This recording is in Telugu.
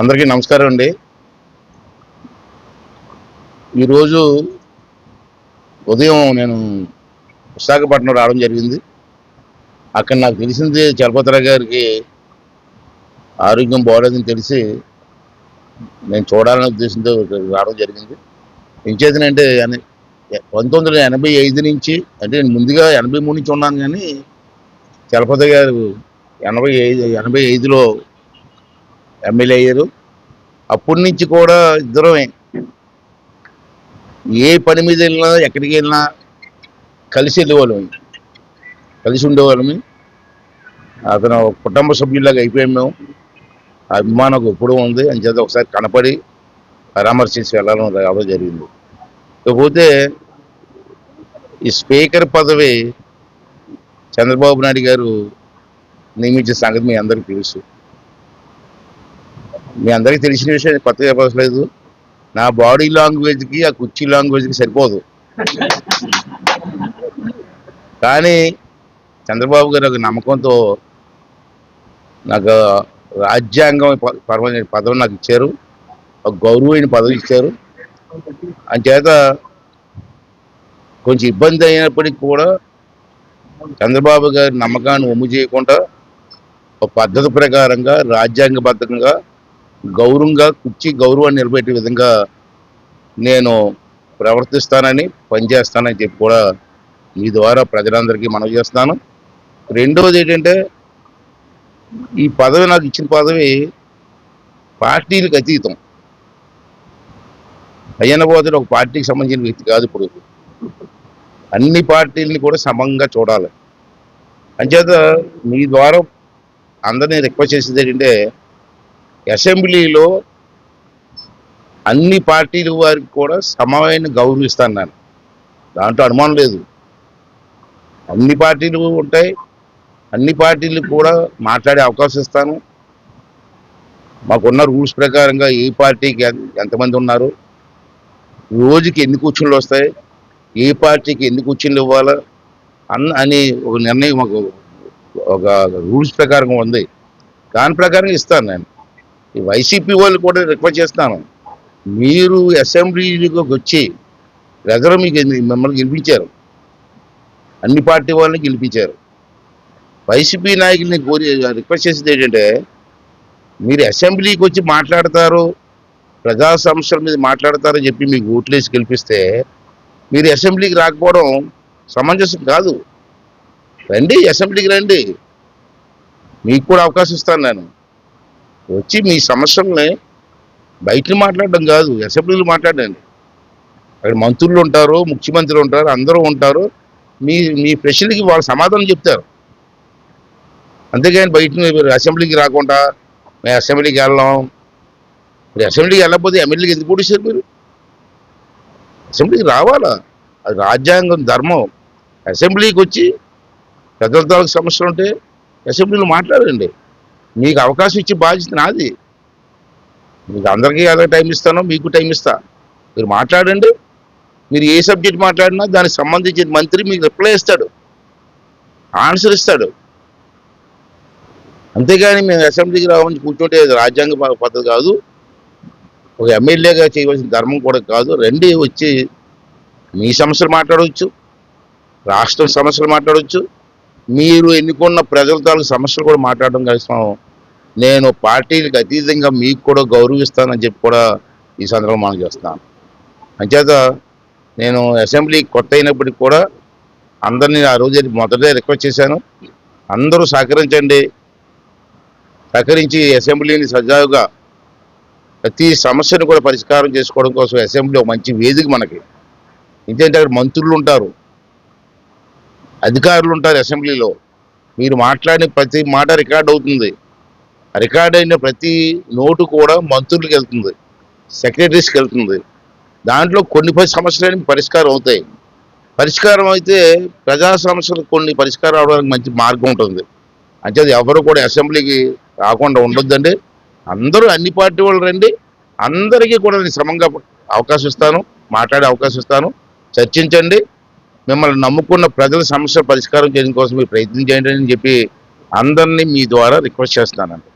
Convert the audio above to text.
అందరికీ నమస్కారం అండి. ఈరోజు ఉదయం నేను విశాఖపట్నం రావడం జరిగింది. అక్కడ నాకు తెలిసింది చలపతిరావు గారికి ఆరోగ్యం బాగోలేదని తెలిసి నేను చూడాలనే ఉద్దేశంతో రావడం జరిగింది. ఎంచేతనంటే పంతొమ్మిది వందల ఎనభై ఐదు నుంచి అంటే నేను ముందుగా ఎనభై మూడు నుంచి ఉన్నాను కానీ చలపతి గారు ఎనభై ఐదు ఎనభై ఐదులో ఎమ్మెల్యే అయ్యారు. అప్పటి నుంచి కూడా ఇద్దరమే. ఏ పని మీద వెళ్ళినా ఎక్కడికి వెళ్ళినా కలిసి వెళ్ళేవాళ్ళం కలిసి ఉండేవాళ్ళమి అతను కుటుంబ సభ్యులాగా అయిపోయాం మేము. ఆ అభిమానం ఒక ఎప్పుడూ ఉంది. అంచేత ఒకసారి కనపడి పరామర్శించి వెళ్ళాలని రావడం జరిగింది. ఇకపోతే ఈ స్పీకర్ పదవి చంద్రబాబు నాయుడు గారు నియమించిన సంగతి మీ అందరికీ తెలుసు. మీ అందరికీ తెలిసిన విషయం కొత్తగా చెప్పలేదు నా బాడీ లాంగ్వేజ్కి ఆ కుర్చీ లాంగ్వేజ్కి సరిపోదు. కానీ చంద్రబాబు గారు ఒక నమ్మకంతో నాకు రాజ్యాంగం ప- పరమైన పదవి నాకు ఇచ్చారు. ఒక గౌరవమైన పదవి ఇచ్చారు. అంచేత కొంచెం ఇబ్బంది అయినప్పటికీ కూడా చంద్రబాబు గారి నమ్మకాన్ని ఒమ్ము చేయకుండా ఒక పద్ధతి ప్రకారంగా రాజ్యాంగబద్ధంగా గౌరవంగా కుర్చీ గౌరవాన్ని నిలబెట్టే విధంగా నేను ప్రవర్తిస్తానని పనిచేస్తానని చెప్పి కూడా మీ ద్వారా ప్రజలందరికీ మనవి చేస్తాను రెండవది ఏంటంటే ఈ పదవి నాకు ఇచ్చిన పదవి పార్టీలకు అతీతం. అయ్యన్న పోతే ఒక పార్టీకి సంబంధించిన వ్యక్తి కాదు ఇప్పుడు. అన్ని పార్టీలని కూడా సమంగా చూడాలి. అంచేత మీ ద్వారా అందరినీ రిక్వెస్ట్ చేసేది ఏంటంటే అసెంబ్లీలో అన్ని పార్టీల వారికి కూడా సమమైన గౌరవిస్తాను నేను దాంట్లో అనుమానం లేదు. అన్ని పార్టీలు ఉంటాయి. అన్ని పార్టీలు కూడా మాట్లాడే అవకాశం ఇస్తాను. మాకున్న రూల్స్ ప్రకారంగా ఏ పార్టీకి ఎంతమంది ఉన్నారు? రోజుకి ఎన్ని కూర్చుళ్ళు వస్తాయి? ఏ పార్టీకి ఎన్ని కూర్చుళ్ళు ఇవ్వాలా? అన్న అని ఒక నిర్ణయం మాకు ఒక రూల్స్ ప్రకారం ఉంది. దాని ప్రకారం ఇస్తాను నేను. ఈ వైసీపీ వాళ్ళు కూడా రిక్వెస్ట్ చేస్తాను. మీరు అసెంబ్లీలోకి వచ్చి ప్రజలు మీకు మిమ్మల్ని గెలిపించారు. అన్ని పార్టీ వాళ్ళని గెలిపించారు. వైసీపీ నాయకుల్ని కోరి రిక్వెస్ట్ చేసింది ఏంటంటే మీరు అసెంబ్లీకి వచ్చి మాట్లాడతారు ప్రజా సమస్యల మీద మాట్లాడతారని చెప్పి మీకు ఓట్లేసి గెలిపిస్తే మీరు అసెంబ్లీకి రాకపోవడం సమంజసం కాదు. రండి అసెంబ్లీకి రండి. మీకు కూడా అవకాశం ఇస్తాను నేను. వచ్చి మీ సమస్యల్ని బయట మాట్లాడడం కాదు అసెంబ్లీలో మాట్లాడండి. అక్కడ మంత్రులు ఉంటారు ముఖ్యమంత్రులు ఉంటారు అందరూ ఉంటారు. మీ మీ ప్రశ్నలకి వాళ్ళు సమాధానం చెప్తారు. అంతేగాని బయట మీరు అసెంబ్లీకి రాకుండా మేము అసెంబ్లీకి వెళ్ళాం. మీరు అసెంబ్లీకి వెళ్ళకపోతే ఎమ్మెల్యేకి ఎందుకు కూడిస్తారు మీరు? అసెంబ్లీకి రావాలా? అది రాజ్యాంగం ధర్మం. అసెంబ్లీకి వచ్చి పెద్దల తాలూకు సమస్యలు ఉంటే అసెంబ్లీలో మాట్లాడండి. మీకు అవకాశం ఇచ్చి బాధ్యత నాది. మీకు అందరికీ ఎలా టైం ఇస్తానో మీకు టైం ఇస్తా. మీరు మాట్లాడండి. మీరు ఏ సబ్జెక్ట్ మాట్లాడినా దానికి సంబంధించిన మంత్రి మీకు రిప్లై ఇస్తాడు. ఆన్సర్ ఇస్తాడు. అంతేగాని మేము అసెంబ్లీకి రావాలని కూర్చుంటే రాజ్యాంగ పద్ధతి కాదు. ఒక ఎమ్మెల్యేగా చేయవలసిన ధర్మం కూడా కాదు. రండి వచ్చి మీ సమస్యలు మాట్లాడవచ్చు. రాష్ట్రం సమస్యలు మాట్లాడవచ్చు. మీరు ఎన్నుకున్న ప్రజల తాలూకు సమస్యలు కూడా మాట్లాడడం కోసం నేను పార్టీలకు అతీతంగా మీకు కూడా గౌరవిస్తానని చెప్పి కూడా ఈ సందర్భం మనం చేస్తున్నాను అంచేత నేను అసెంబ్లీ కొత్త అయినప్పటికీ కూడా అందరినీ ఆ రోజు మొదటే రిక్వెస్ట్ చేశాను. అందరూ సహకరించండి. సహకరించి అసెంబ్లీని సజావుగా ప్రతి సమస్యను కూడా పరిష్కారం చేసుకోవడం కోసం అసెంబ్లీ ఒక మంచి వేదిక మనకి. ఎందుకంటే అక్కడ మంత్రులు ఉంటారు. అధికారులు ఉంటారు అసెంబ్లీలో. మీరు మాట్లాడిన ప్రతి మాట రికార్డ్ అవుతుంది. రికార్డ్ అయిన ప్రతి నోటు కూడా మంత్రులకు వెళ్తుంది. సెక్రటరీస్కి వెళ్తుంది. దాంట్లో కొన్ని పరి సమస్యలు పరిష్కారం అవుతాయి. పరిష్కారం అయితే ప్రజా సమస్యలు కొన్ని పరిష్కారం అవడానికి మంచి మార్గం ఉంటుంది. అంటే ఎవరు కూడా అసెంబ్లీకి రాకుండా ఉండొద్దండి. అందరూ అన్ని పార్టీ వాళ్ళు రండి. అందరికీ కూడా నేను శ్రమంగా అవకాశం ఇస్తాను. మాట్లాడే అవకాశం ఇస్తాను. చర్చించండి. మిమ్మల్ని నమ్ముకున్న ప్రజల సమస్య పరిష్కారం చేయడం కోసం మీరు ప్రయత్నం చేయండి అని చెప్పి అందరినీ మీ ద్వారా రిక్వెస్ట్ చేస్తున్నానండి.